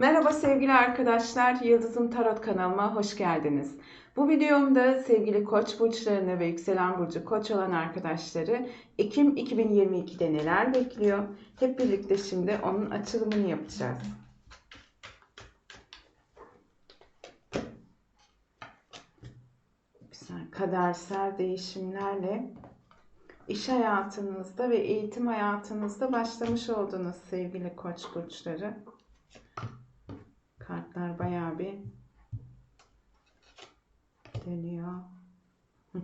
Merhaba sevgili arkadaşlar, Yıldızım Tarot kanalıma hoş geldiniz. Bu videomda sevgili Koç burçlarını ve yükselen burcu Koç olan arkadaşları Ekim 2022'de neler bekliyor? Hep birlikte şimdi onun açılımını yapacağız. Güzel, kadersel değişimlerle iş hayatınızda ve eğitim hayatınızda başlamış oldunuz sevgili Koç burçları. Kartlar bayağı bir dönüyor. Hı.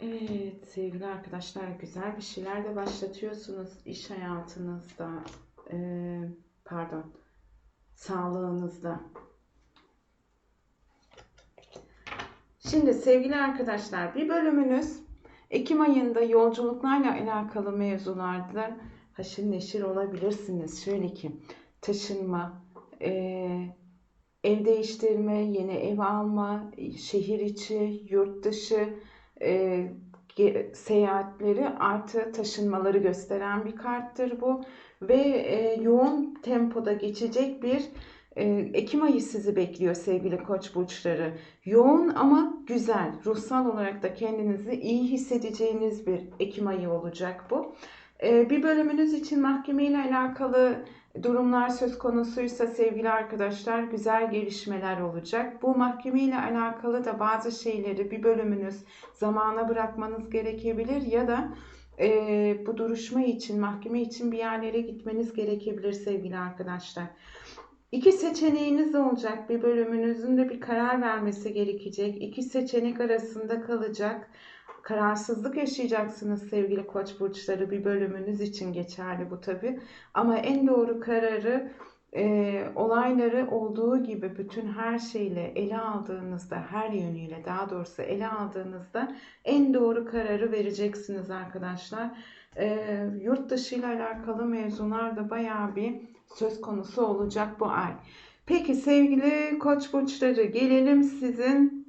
Evet sevgili arkadaşlar güzel bir şeyler de başlatıyorsunuz iş hayatınızda. Ee, pardon sağlığınızda. Şimdi sevgili arkadaşlar bir bölümünüz Ekim ayında yolculuklarla alakalı mevzularda haşır neşir olabilirsiniz. Şöyle ki taşınma, e, ev değiştirme, yeni ev alma, şehir içi, yurt dışı e, seyahatleri artı taşınmaları gösteren bir karttır bu. Ve e, yoğun tempoda geçecek bir e, Ekim ayı sizi bekliyor sevgili koç burçları. Yoğun ama güzel, ruhsal olarak da kendinizi iyi hissedeceğiniz bir Ekim ayı olacak bu. Ee, Bir bölümünüz için mahkeme ile alakalı durumlar söz konusuysa sevgili arkadaşlar güzel gelişmeler olacak. Bu mahkeme ile alakalı da bazı şeyleri bir bölümünüz zamana bırakmanız gerekebilir ya da e, bu duruşma için, mahkeme için bir yerlere gitmeniz gerekebilir sevgili arkadaşlar. İki seçeneğiniz olacak. Bir bölümünüzün de bir karar vermesi gerekecek. İki seçenek arasında kalacak. Kararsızlık yaşayacaksınız sevgili koç burçları. Bir bölümünüz için geçerli bu tabi. Ama en doğru kararı e, olayları olduğu gibi bütün her şeyle ele aldığınızda, her yönüyle daha doğrusu ele aldığınızda en doğru kararı vereceksiniz arkadaşlar. E, yurt dışı ile alakalı mevzular da bayağı bir söz konusu olacak bu ay. Peki sevgili koç burçları gelelim sizin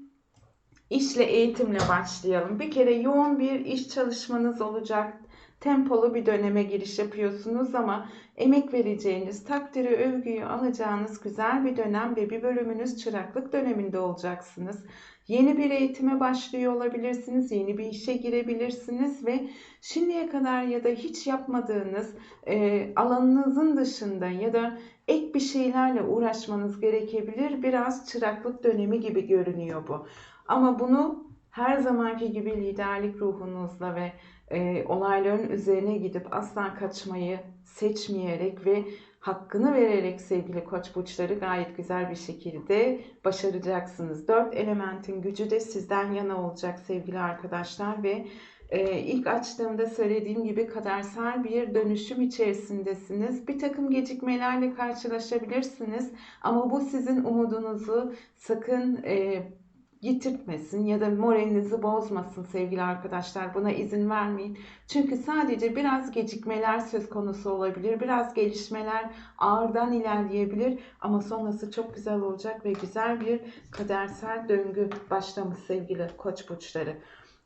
işle eğitimle başlayalım. Bir kere yoğun bir iş çalışmanız olacak. Tempolu bir döneme giriş yapıyorsunuz ama emek vereceğiniz, takdiri, övgüyü alacağınız güzel bir dönem ve bir bölümünüz çıraklık döneminde olacaksınız. Yeni bir eğitime başlıyor olabilirsiniz, yeni bir işe girebilirsiniz ve şimdiye kadar ya da hiç yapmadığınız e, alanınızın dışında ya da ek bir şeylerle uğraşmanız gerekebilir. Biraz çıraklık dönemi gibi görünüyor bu. Ama bunu her zamanki gibi liderlik ruhunuzla ve e, olayların üzerine gidip asla kaçmayı seçmeyerek ve hakkını vererek sevgili koç burçları gayet güzel bir şekilde başaracaksınız. Dört elementin gücü de sizden yana olacak sevgili arkadaşlar ve e, ilk açtığımda söylediğim gibi kadersel bir dönüşüm içerisindesiniz. Bir takım gecikmelerle karşılaşabilirsiniz ama bu sizin umudunuzu sakın e, yitirtmesin ya da moralinizi bozmasın sevgili arkadaşlar. Buna izin vermeyin. Çünkü sadece biraz gecikmeler söz konusu olabilir. Biraz gelişmeler ağırdan ilerleyebilir ama sonrası çok güzel olacak ve güzel bir kadersel döngü başlamış sevgili koç burçları.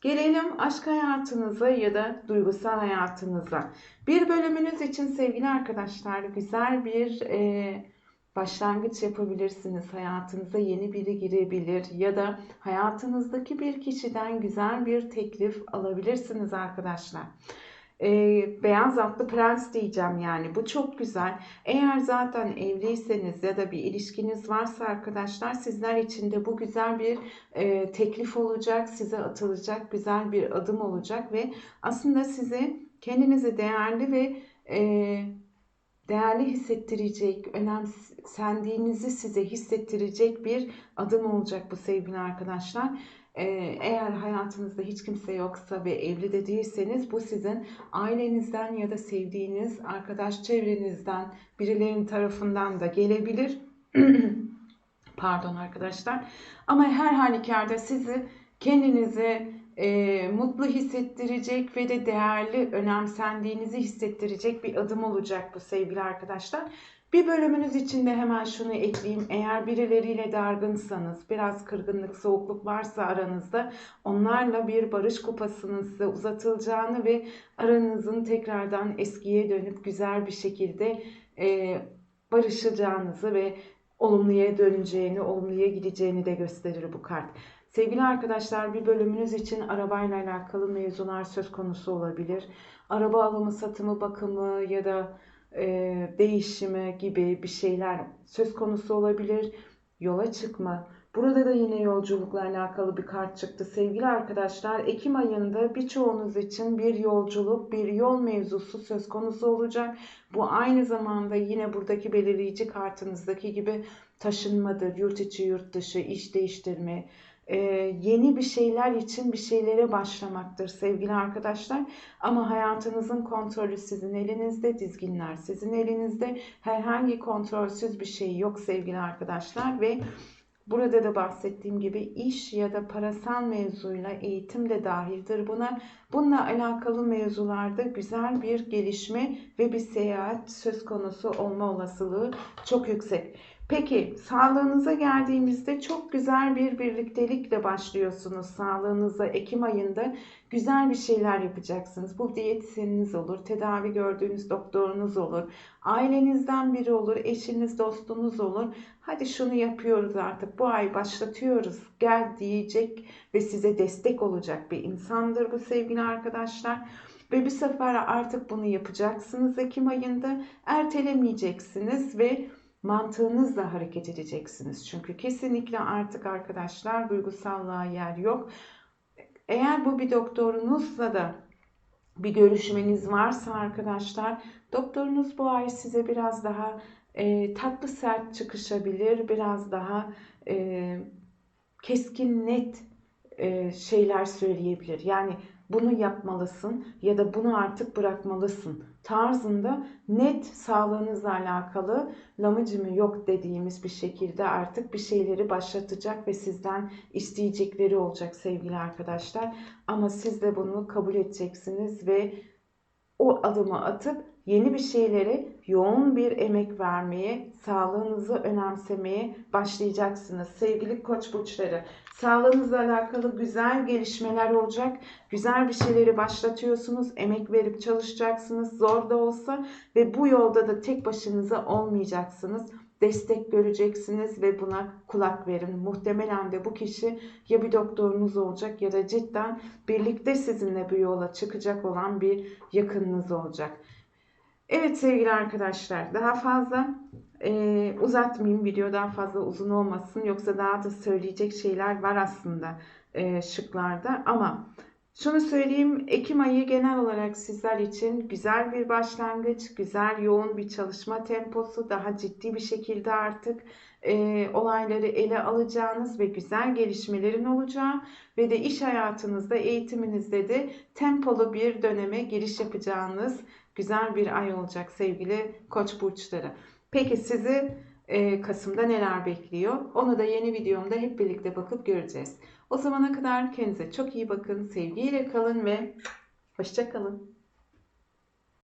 Gelelim aşk hayatınıza ya da duygusal hayatınıza. Bir bölümünüz için sevgili arkadaşlar güzel bir e, başlangıç yapabilirsiniz. Hayatınıza yeni biri girebilir ya da hayatınızdaki bir kişiden güzel bir teklif alabilirsiniz arkadaşlar. Ee, beyaz atlı prens diyeceğim yani bu çok güzel. Eğer zaten evliyseniz ya da bir ilişkiniz varsa arkadaşlar sizler için de bu güzel bir e, teklif olacak. Size atılacak güzel bir adım olacak ve aslında size kendinizi değerli ve e, değerli hissettirecek, önemsendiğinizi size hissettirecek bir adım olacak bu sevgili arkadaşlar. Ee, Eğer hayatınızda hiç kimse yoksa ve evli de değilseniz bu sizin ailenizden ya da sevdiğiniz arkadaş çevrenizden birilerinin tarafından da gelebilir. Pardon arkadaşlar. Ama her halükarda sizi kendinizi e, mutlu hissettirecek ve de değerli, önemsendiğinizi hissettirecek bir adım olacak bu sevgili arkadaşlar. Bir bölümünüz içinde hemen şunu ekleyeyim. Eğer birileriyle dargınsanız, biraz kırgınlık, soğukluk varsa aranızda onlarla bir barış kupasının size uzatılacağını ve aranızın tekrardan eskiye dönüp güzel bir şekilde e, barışacağınızı ve olumluya döneceğini, olumluya gideceğini de gösterir bu kart. Sevgili arkadaşlar bir bölümünüz için arabayla alakalı mevzular söz konusu olabilir. Araba alımı, satımı, bakımı ya da e, değişimi gibi bir şeyler söz konusu olabilir. Yola çıkma. Burada da yine yolculukla alakalı bir kart çıktı. Sevgili arkadaşlar Ekim ayında birçoğunuz için bir yolculuk, bir yol mevzusu söz konusu olacak. Bu aynı zamanda yine buradaki belirleyici kartınızdaki gibi taşınmadır, yurt içi, yurt dışı, iş değiştirme, e, yeni bir şeyler için bir şeylere başlamaktır sevgili arkadaşlar. Ama hayatınızın kontrolü sizin elinizde, dizginler sizin elinizde. Herhangi kontrolsüz bir şey yok sevgili arkadaşlar ve Burada da bahsettiğim gibi iş ya da parasal mevzuyla eğitim de dahildir buna. Bununla alakalı mevzularda güzel bir gelişme ve bir seyahat söz konusu olma olasılığı çok yüksek. Peki sağlığınıza geldiğimizde çok güzel bir birliktelikle başlıyorsunuz sağlığınıza Ekim ayında güzel bir şeyler yapacaksınız. Bu diyetisyeniniz olur, tedavi gördüğünüz doktorunuz olur, ailenizden biri olur, eşiniz, dostunuz olur. Hadi şunu yapıyoruz artık bu ay başlatıyoruz gel diyecek ve size destek olacak bir insandır bu sevgili arkadaşlar. Ve bir sefer artık bunu yapacaksınız Ekim ayında ertelemeyeceksiniz ve mantığınızla hareket edeceksiniz. Çünkü kesinlikle artık arkadaşlar duygusallığa yer yok. Eğer bu bir doktorunuzla da bir görüşmeniz varsa arkadaşlar doktorunuz bu ay size biraz daha e, tatlı sert çıkışabilir. Biraz daha e, keskin net e, şeyler söyleyebilir. Yani bunu yapmalısın ya da bunu artık bırakmalısın tarzında net sağlığınızla alakalı lamıcımı yok dediğimiz bir şekilde artık bir şeyleri başlatacak ve sizden isteyecekleri olacak sevgili arkadaşlar. Ama siz de bunu kabul edeceksiniz ve o adımı atıp yeni bir şeylere yoğun bir emek vermeye, sağlığınızı önemsemeye başlayacaksınız. Sevgili koç burçları, sağlığınızla alakalı güzel gelişmeler olacak. Güzel bir şeyleri başlatıyorsunuz, emek verip çalışacaksınız zor da olsa ve bu yolda da tek başınıza olmayacaksınız destek göreceksiniz ve buna kulak verin. Muhtemelen de bu kişi ya bir doktorunuz olacak ya da cidden birlikte sizinle bu yola çıkacak olan bir yakınınız olacak. Evet sevgili arkadaşlar daha fazla e, uzatmayayım video daha fazla uzun olmasın yoksa daha da söyleyecek şeyler var aslında e, şıklarda. Ama şunu söyleyeyim Ekim ayı genel olarak sizler için güzel bir başlangıç, güzel yoğun bir çalışma temposu, daha ciddi bir şekilde artık e, olayları ele alacağınız ve güzel gelişmelerin olacağı ve de iş hayatınızda, eğitiminizde de tempolu bir döneme giriş yapacağınız güzel bir ay olacak sevgili koç burçları. Peki sizi e, Kasım'da neler bekliyor? Onu da yeni videomda hep birlikte bakıp göreceğiz. O zamana kadar kendinize çok iyi bakın, sevgiyle kalın ve hoşçakalın.